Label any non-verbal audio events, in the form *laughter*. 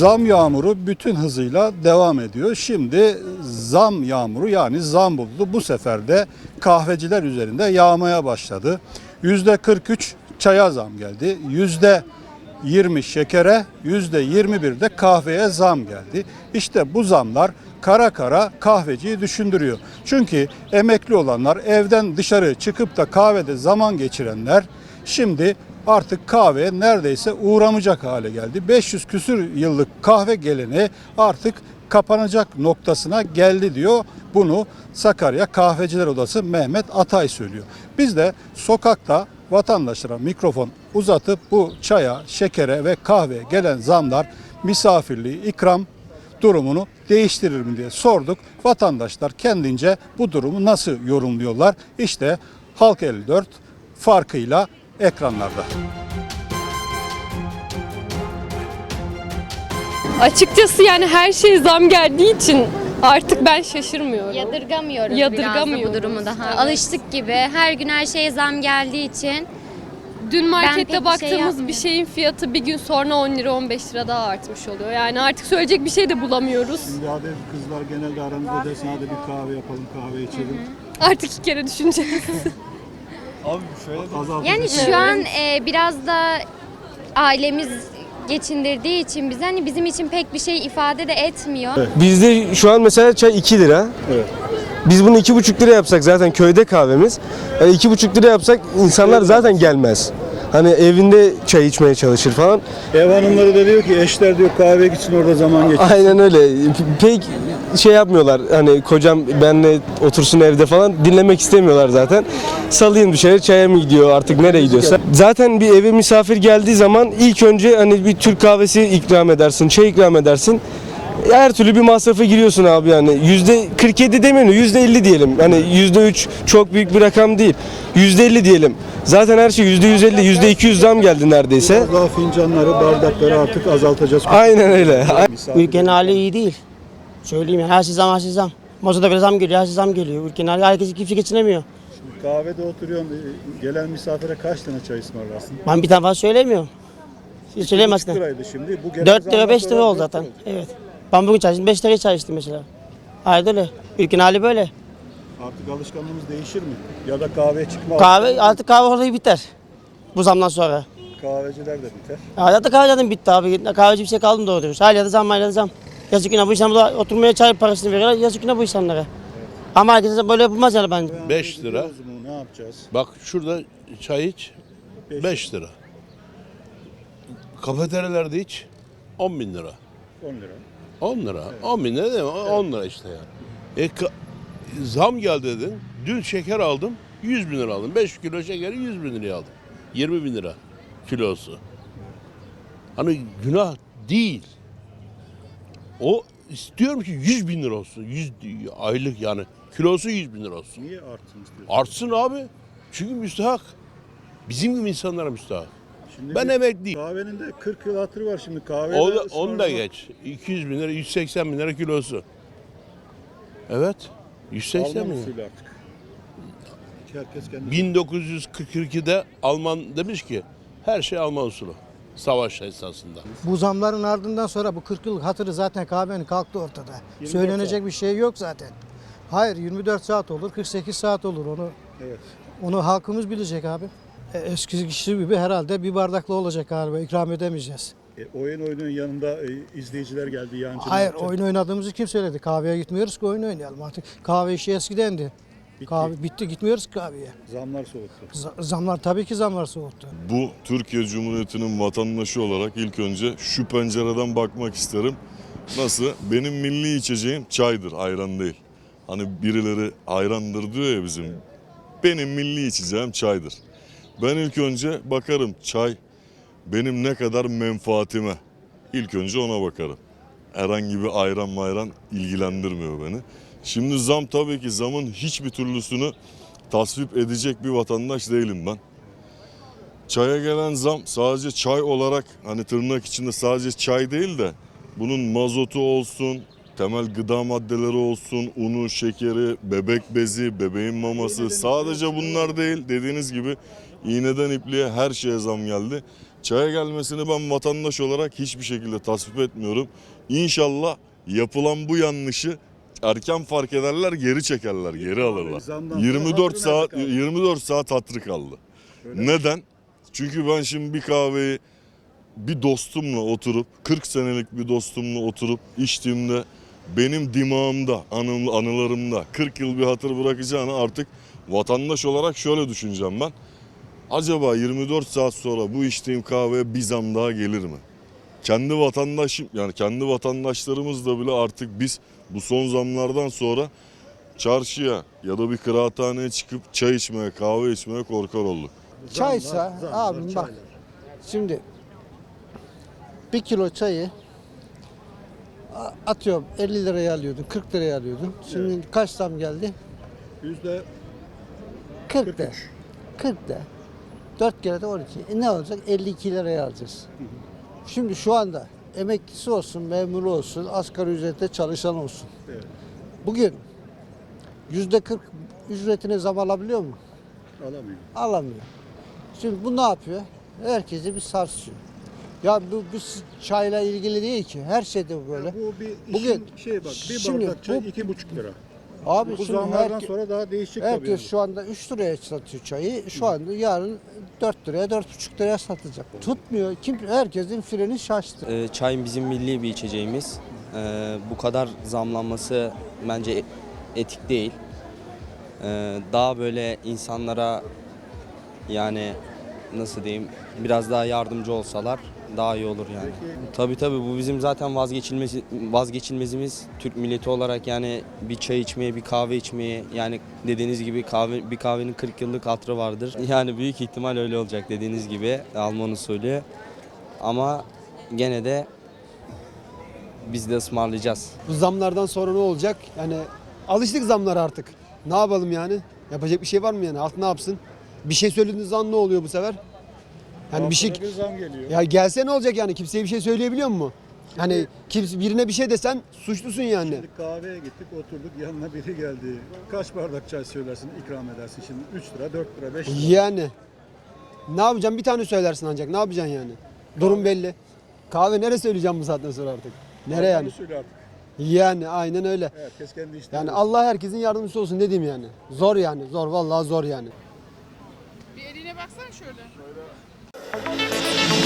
Zam yağmuru bütün hızıyla devam ediyor. Şimdi zam yağmuru yani zam bulutu bu sefer de kahveciler üzerinde yağmaya başladı. Yüzde 43 çaya zam geldi. Yüzde 20 şekere, yüzde 21 de kahveye zam geldi. İşte bu zamlar kara kara kahveciyi düşündürüyor. Çünkü emekli olanlar evden dışarı çıkıp da kahvede zaman geçirenler şimdi artık kahveye neredeyse uğramayacak hale geldi. 500 küsür yıllık kahve geleneği artık kapanacak noktasına geldi diyor. Bunu Sakarya Kahveciler Odası Mehmet Atay söylüyor. Biz de sokakta vatandaşlara mikrofon uzatıp bu çaya, şekere ve kahveye gelen zamlar misafirliği, ikram durumunu değiştirir mi diye sorduk. Vatandaşlar kendince bu durumu nasıl yorumluyorlar? İşte Halk 54 farkıyla ekranlarda. Açıkçası yani her şey zam geldiği için artık ben şaşırmıyorum. Yadırgamıyoruz, Yadırgamıyoruz. biraz da bu durumu daha. Evet. Alıştık gibi. Her gün her şeye zam geldiği için Dün pek markette bir şey baktığımız bir yapmıyorum. şeyin fiyatı bir gün sonra 10 lira 15 lira daha artmış oluyor. Yani artık söyleyecek bir şey de bulamıyoruz. Şimdi hadi kızlar genelde aranızda desin hadi bir kahve yapalım, kahve içelim. Artık iki kere düşüneceğiz. *laughs* Abi şöyle de yani şu an e, biraz da ailemiz geçindirdiği için bize hani bizim için pek bir şey ifade de etmiyor. Bizde şu an mesela çay 2 lira. Evet. Biz bunu 2,5 lira yapsak zaten köyde kahvemiz. Yani 2,5 lira yapsak insanlar zaten gelmez. Hani evinde çay içmeye çalışır falan. Ev hanımları da diyor ki eşler diyor kahve gitsin orada zaman geçir. Aynen öyle. Pek şey yapmıyorlar. Hani kocam benle otursun evde falan dinlemek istemiyorlar zaten. Salayım dışarı çaya mı gidiyor artık nereye gidiyorsa. Zaten bir eve misafir geldiği zaman ilk önce hani bir Türk kahvesi ikram edersin, çay ikram edersin. Her türlü bir masrafa giriyorsun abi yani. Yüzde 47 demiyorum, yüzde 50 diyelim. Hani yüzde 3 çok büyük bir rakam değil. Yüzde 50 diyelim. Zaten her şey yüzde 150, yüzde 200 zam geldi neredeyse. Daha fincanları, bardakları artık azaltacağız. Aynen öyle. Ülkenin hali iyi değil. Söyleyeyim yani her şey zam her şey zam. Mazota bile zam geliyor her şey zam geliyor. Ülkenin hali herkes kimse geçinemiyor. Kahvede oturuyorsun, e, gelen misafire kaç tane çay ısmarlarsın? Ben bir tane fazla söylemiyorum. Siz Üç söyleyemezsin. liraydı şimdi. Bu gelen 4 lira zamdan 5 lira oldu zaten. Evet. Ben bugün çay içtim 5 liraya çay içtim mesela. Aynen öyle. Ülkenin hali böyle. Artık alışkanlığımız değişir mi? Ya da kahve çıkma Kahve artık kahve orada biter. Bu zamdan sonra. Kahveciler de biter. Ya zaten kahve zaten bitti abi. Kahveci bir şey kaldı mı doğru diyorsun. Hala da zam hala da zam. Yazık yine bu insanlar oturmaya çay parasını veriyorlar. Yazık yine bu insanlara. Ama herkese böyle yapılmaz yani bence. Beş lira. Gidiyoruz mu, Ne yapacağız? Bak şurada çay iç 5 lira. Kafeteryalarda iç 10 bin lira. 10 lira. 10 lira. 10 bin lira değil mi? 10 lira işte yani. E, zam geldi dedin. Dün şeker aldım 100 bin lira aldım. 5 kilo şekeri 100 bin liraya aldım. 20 bin lira kilosu. Hani günah değil. O istiyorum ki 100 bin lira olsun. 100 aylık yani. Kilosu 100 bin lira olsun. Niye artsın istiyorsun? Artsın abi. Çünkü müstahak. Bizim gibi insanlara müstahak. Şimdi Ben bir emekliyim. Kahvenin de 40 yıl hatırı var şimdi. Kahve O da, onu da geç. 200 bin lira, 180 bin lira kilosu. Evet. 180 bin lira. artık. Herkes kendi 1942'de Alman demiş ki her şey Alman usulü. Savaş esnasında. Bu zamların ardından sonra bu 40 yıllık hatırı zaten kahvenin kalktı ortada. 24 Söylenecek saat. bir şey yok zaten. Hayır 24 saat olur, 48 saat olur onu. Evet. Onu halkımız bilecek abi. E, Eskisi kişi gibi herhalde bir bardakla olacak galiba ikram edemeyeceğiz. E, oyun oyunun yanında e, izleyiciler geldi yancı. Hayır oyun oynadığımızı kim söyledi? Kahveye gitmiyoruz ki oyun oynayalım artık. Kahve işi eskidendi. Kahve bitti gitmiyoruz ki kahveye. Zamlar soğuttu. Z- Zamlar tabii ki zamlar soğuttu. Bu Türkiye Cumhuriyeti'nin vatandaşı olarak ilk önce şu pencereden bakmak isterim. Nasıl? Benim milli içeceğim çaydır, ayran değil. Hani birileri ayrandır diyor ya bizim. Benim milli içeceğim çaydır. Ben ilk önce bakarım çay benim ne kadar menfaatime. İlk önce ona bakarım. Herhangi bir ayran mayran ilgilendirmiyor beni. Şimdi zam tabii ki zamın hiçbir türlüsünü tasvip edecek bir vatandaş değilim ben. Çaya gelen zam sadece çay olarak hani tırnak içinde sadece çay değil de bunun mazotu olsun, temel gıda maddeleri olsun, unu, şekeri, bebek bezi, bebeğin maması sadece bunlar değil dediğiniz gibi iğneden ipliğe her şeye zam geldi. Çaya gelmesini ben vatandaş olarak hiçbir şekilde tasvip etmiyorum. İnşallah yapılan bu yanlışı erken fark ederler, geri çekerler, geri alırlar. zamdan sonra 24 hatırı saat nerede kaldı? 24 saat hatırı kaldı. Neden? Çünkü ben şimdi bir kahveyi bir dostumla oturup 40 senelik bir dostumla oturup içtiğimde benim dimağımda, anılarımda 40 yıl bir hatır bırakacağını artık vatandaş olarak şöyle düşüneceğim ben. Acaba 24 saat sonra bu içtiğim kahveye bir zam daha gelir mi? Kendi vatandaşım yani kendi vatandaşlarımızla bile artık biz bu son zamlardan sonra çarşıya ya da bir kıraathaneye çıkıp çay içmeye, kahve içmeye korkar olduk. Çaysa abim bak şimdi bir kilo çayı atıyorum 50 liraya alıyordun 40 liraya alıyordun. Şimdi kaç zam geldi? Yüzde 40 de. 40 de. 4 kere de 12. E ne olacak? 52 liraya alacağız. Şimdi şu anda emeklisi olsun, memuru olsun, asgari ücrette çalışan olsun. Evet. Bugün yüzde 40 ücretine zam alabiliyor mu? alamıyor. Alamıyor. Şimdi bu ne yapıyor? Herkesi bir sarsıyor. Ya bu, bu çayla ilgili değil ki. Her şeyde bu böyle. Bu bir işin Bugün- şey bak bir şimdi bardak çay bu- iki buçuk lira. Abi Bu şimdi zamlardan herke- sonra daha değişecek tabii. herkes şu anda 3 liraya satıyor çayı. Şu anda yarın 4 liraya 4,5 liraya satacak. Tutmuyor. Kim herkesin freni şaştı. Ee, Çay bizim milli bir içeceğimiz. Ee, bu kadar zamlanması bence e- etik değil. Ee, daha böyle insanlara yani nasıl diyeyim biraz daha yardımcı olsalar daha iyi olur yani. Tabii tabii bu bizim zaten vazgeçilmez vazgeçilmezimiz Türk milleti olarak yani bir çay içmeye, bir kahve içmeye yani dediğiniz gibi kahve bir kahvenin 40 yıllık hatırı vardır. *laughs* Yani büyük ihtimal öyle olacak dediğiniz gibi Alman usulü. Ama gene de biz de ısmarlayacağız. Bu zamlardan sonra ne olacak? Yani alıştık zamlara artık. Ne yapalım yani? Yapacak bir şey var mı yani? Halk ne yapsın? Bir şey söylediğiniz zaman ne oluyor bu sefer? Yani bir şey bir zam geliyor. ya gelse ne olacak yani? Kimseye bir şey söyleyebiliyor mu? Yani kimse birine bir şey desen suçlusun yani. Şimdi kahveye gittik oturduk yanına biri geldi. Kaç bardak çay söylersin ikram edersin şimdi 3 lira 4 lira 5 lira. Yani ne yapacaksın? Bir tane söylersin ancak. Ne yapacaksın yani? Durum belli. Kahve nereye söyleyeceğim bu saatten sonra artık? Nereye yani? Usulü artık. Yani aynen öyle. Herkes kendi işlerini. Yani Allah herkesin yardımcısı olsun ne diyeyim yani. Zor yani. Zor vallahi zor yani. Bir eline baksana şöyle. Música